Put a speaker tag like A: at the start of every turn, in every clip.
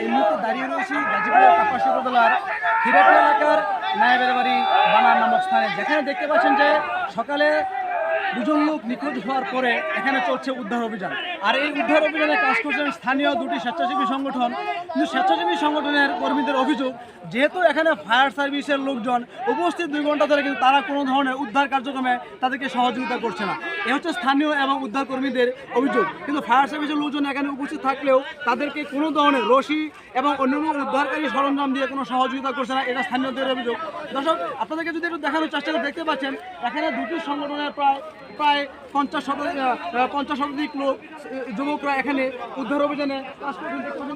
A: এই মুহূর্তে দাঁড়িয়ে রয়েছি গাজীপুরের কাপাসী উপজেলার হিরাপুর এলাকার নায়াবের বাড়ি বানার নামক স্থানে। যেখানে দেখতে পাচ্ছেন যে সকালে দুজন লোক নিখোঁজ হওয়ার পরে এখানে চলছে উদ্ধার অভিযান। আর এই উদ্ধার অভিযানে কাজ করছেন স্থানীয় দুটি স্বেচ্ছাসেবী সংগঠন। কিন্তু স্বেচ্ছাসেবী সংগঠনের কর্মীদের অভিযোগ, যেহেতু এখানে ফায়ার সার্ভিসের লোকজন উপস্থিত দুই ঘণ্টা ধরে, কিন্তু তারা কোনো ধরনের উদ্ধার কার্যক্রমে তাদেরকে সহযোগিতা করছে না। এ হচ্ছে স্থানীয় এবং উদ্ধার কর্মীদের অভিযোগ। কিন্তু ফায়ার সার্ভিসের লোকজন এখানে উপস্থিত থাকলেও তাদেরকে কোনো ধরনের রশি এবং অন্যান্য উদ্ধারকারী সরঞ্জাম দিয়ে কোনো সহযোগিতা করছে না, এটা স্থানীয়দের অভিযোগ। দর্শক, আপনাদেরকে যদি একটু দেখানোর চেষ্টা দেখতে পাচ্ছেন, এখানে দুটি সংগঠনের প্রায় প্রায় পঞ্চাশ শতাধিক পঞ্চাশ শতাধিক লোক যুবকরা এখানে উদ্ধার অভিযানে কাজ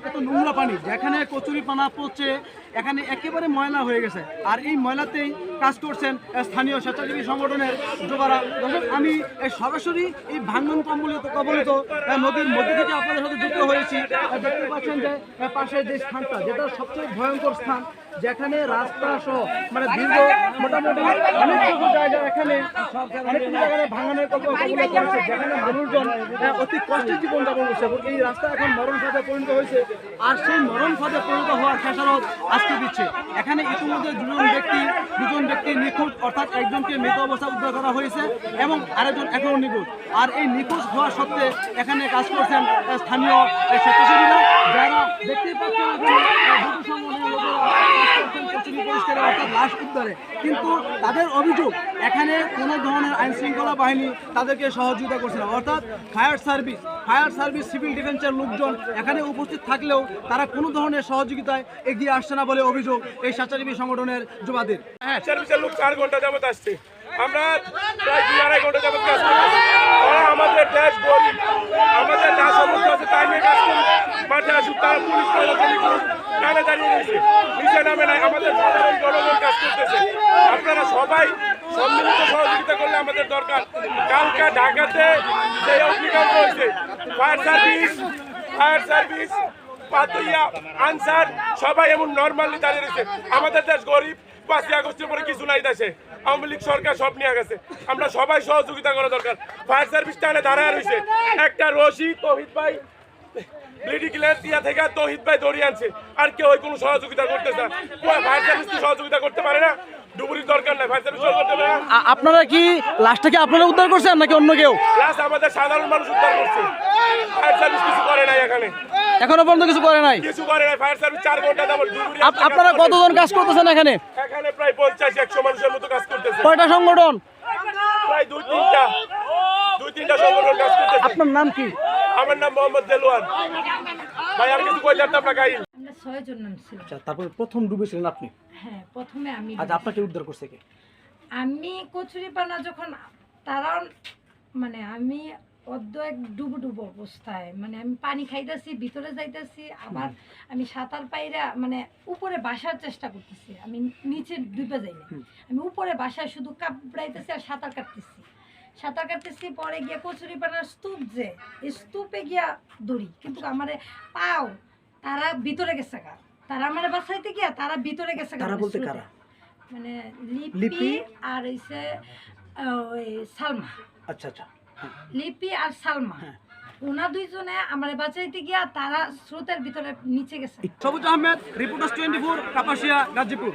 A: কত নোংরা পানি, যেখানে কচুরি পানা পচে, এখানে একেবারে ময়লা হয়ে গেছে। আর এই ময়লাতেই কাজ করছেন স্থানীয় স্বেচ্ছাসেবী সংগঠনের যুবরা। দর্শক আমি সরাসরি এই ভাঙ্গন কম্বলিত কবলিত নদীর মধ্যে থেকে আপনাদের সাথে যুক্ত হয়েছি। দেখতে পাচ্ছেন যে আহ, পাশে যে স্থানটা যেটা সবচেয়ে ভয়ঙ্কর স্থান যেখানে রাস্তা সহ মানে দীর্ঘ মোটামুটি অনেক জায়গা এখানে অনেক কিছু জায়গায় ভাঙানোর কবলে করেছে যেখানে মানুষজন অতি কষ্টের জীবন যাপন করছে এই রাস্তা এখন মরণ ফাঁদে পরিণত হয়েছে। আর সেই মরণ ফাঁদে পরিণত হওয়ার খেসারত আজকে দিচ্ছে। এখানে ইতিমধ্যে দুজন ব্যক্তি দুজন ব্যক্তি নিখোঁজ, অর্থাৎ একজনকে মৃত অবস্থা উদ্ধার করা হয়েছে এবং আরেকজন এখনও নিখোঁজ। আর এই নিখোঁজ হওয়া সত্ত্বে এখানে কাজ করছেন স্থানীয় স্বেচ্ছাসেবীরা, যারা দেখতেই পাচ্ছেন লাশ উদ্ধারে। কিন্তু তাদের অভিযোগ, এখানে কোনো ধরনের আইন শৃঙ্খলা বাহিনী তাদেরকে সহযোগিতা করছে না। অর্থাৎ fire service fire service, civil ডিফেন্সের লোকজন এখানে উপস্থিত থাকলেও তারা কোনো ধরনের সহযোগিতায় এগিয়ে আসছে না বলে অভিযোগ এই স্বেচ্ছাসেবী সংগঠনের যুবাদের। হ্যাঁ
B: লোক চার ঘণ্টা যাবত আসছে। আমরা প্রায় আড়াই ঘণ্টা যাবত ওরা আমাদের দেশ গরিব আমাদের যা সমস্যা আছে তাই নিয়ে কাজ করুক মাঠে আসুক তারা পুলিশ করুক দাঁড়িয়ে রয়েছে। নিচে নামে নাই, আমাদের সাধারণ জনগণ কাজ করতেছে। আপনারা সবাই সম্মিলিত সহযোগিতা করলে আমাদের দরকার। কালকা ঢাকাতে যে অগ্নিকাণ্ড হয়েছে, ফায়ার সার্ভিস ফায়ার সার্ভিস পাতুইয়া আনসার, সবাই এমন নর্মালি দাঁড়িয়ে রয়েছে। আমাদের দেশ গরিব, পাঁচই আগস্টের পরে কিছু নাই দেশে। আওয়ামী লীগ সরকার সব নিয়ে গেছে। আমরা সবাই সহযোগিতা করা দরকার। ফায়ার সার্ভিস টানে দাঁড়ায় রয়েছে। একটা রশি তহিদ ভাই থেকে তহিদ ভাই দড়িয়ে আনছে। আর কেউ কোনো সহযোগিতা করতেছে না। ফায়ার সার্ভিস কি সহযোগিতা করতে পারে না? ডুবুরির দরকার নাই ফায়ার সার্ভিস করতে পারে না।
A: আপনারা কি লাশটাকে আপনারা উদ্ধার করছেন নাকি অন্য কেউ?
B: আমাদের সাধারণ মানুষ উদ্ধার করছে। ফায়ার সার্ভিস কিছু করে নাই এখানে।
A: এখনও পর্যন্ত কিছু করে নাই?
B: কিছু করে নাই ফায়ার সার্ভিস চার ঘণ্টা যাবত
A: আপনারা কতজন কাজ করতেছেন এখানে?
B: এখানে প্রায় পঞ্চাশ একশো মানুষের মতো কাজ করতেছে।
A: কয়টা সংগঠন?
B: প্রায় দুই তিনটা। দুই তিনটা সংগঠন কাজ করতেছে।
A: আপনার নাম কি?
B: আমার নাম মোহাম্মদ দেলোয়ান ভাই আর কিছু কই জানতাম না গাইল
C: আমরা ছয়জন নাম ছিল
A: আচ্ছা তারপরে প্রথম ডুবেছিলেন আপনি?
C: হ্যাঁ প্রথমে আমি
A: আজ আপনাকে উদ্ধার করছে কে?
C: আমি কচুরিপানা যখন তারা মানে আমি অর্ধ এক ডুবো ডুবো অবস্থায় মানে আমি পানি খাইতেছি ভিতরে যাইতেছি আবার আমি সাঁতার পাইরা মানে উপরে বাসার চেষ্টা করতেছি আমি নিচে ডুবে যাই না আমি উপরে বাসায় শুধু কাপড়াইতেছি আর সাঁতার কাটতেছি। সাঁতার কাটতেছি পরে গিয়ে কচুরিপানার স্তূপ যে স্তূপে গিয়া দৌড়ি। কিন্তু আমার পাও তারা ভিতরে গেছে গা। তারা আমার বাসাইতে গিয়া তারা ভিতরে গেছে
A: তারা
C: মানে
A: বলতে কারা?
C: মানে
A: লিপি?
C: আর হইছে ওই সালমা।
A: আচ্ছা আচ্ছা। হ্যাঁ।
C: লিপি আর সালমা।
A: হ্যাঁ।
C: ওনা দুইজনে আমার বাঁচাইতে গিয়া তারা স্রোতের ভিতরে নিচে গেছে।
A: Sabuj Ahmed reporters twenty four Kapasia Gazipur.